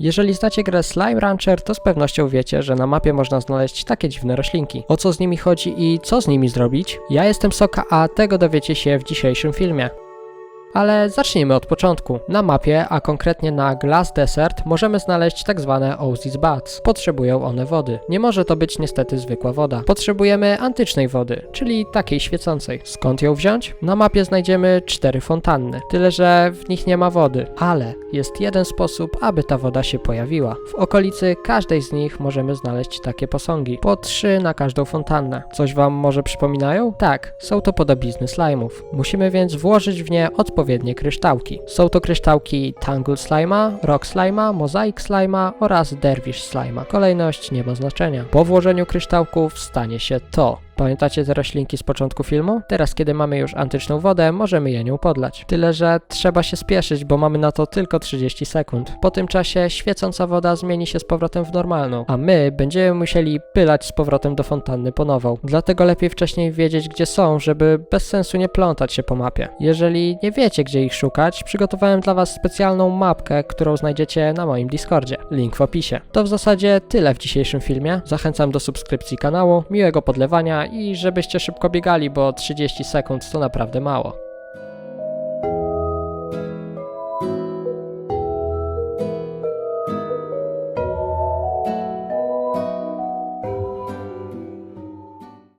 Jeżeli znacie grę Slime Rancher, to z pewnością wiecie, że na mapie można znaleźć takie dziwne roślinki. O co z nimi chodzi i co z nimi zrobić? Ja jestem Soka, a tego dowiecie się w dzisiejszym filmie. Ale zacznijmy od początku. Na mapie, a konkretnie na Glass Desert, możemy znaleźć tak zwane Oasis Baths. Potrzebują one wody. Nie może to być niestety zwykła woda. Potrzebujemy antycznej wody, czyli takiej świecącej. Skąd ją wziąć? Na mapie znajdziemy cztery fontanny, tyle że w nich nie ma wody. Ale jest jeden sposób, aby ta woda się pojawiła. W okolicy każdej z nich możemy znaleźć takie posągi. Po trzy na każdą fontannę. Coś wam może przypominają? Tak, są to podobizny slime'ów. Musimy więc włożyć w nie odpowiednie kryształki. Są to kryształki Tangle Slime'a, Rock Slime'a, Mosaic Slime'a oraz Dervish Slime'a. Kolejność nie ma znaczenia. Po włożeniu kryształków stanie się to. Pamiętacie te roślinki z początku filmu? Teraz, kiedy mamy już antyczną wodę, możemy je nią podlać. Tyle, że trzeba się spieszyć, bo mamy na to tylko 30 sekund. Po tym czasie świecąca woda zmieni się z powrotem w normalną, a my będziemy musieli pylać z powrotem do fontanny po nową. Dlatego lepiej wcześniej wiedzieć, gdzie są, żeby bez sensu nie plątać się po mapie. Jeżeli nie wiecie, gdzie ich szukać, przygotowałem dla Was specjalną mapkę, którą znajdziecie na moim Discordzie. Link w opisie. To w zasadzie tyle w dzisiejszym filmie. Zachęcam do subskrypcji kanału, miłego podlewania i żebyście szybko biegali, bo 30 sekund to naprawdę mało.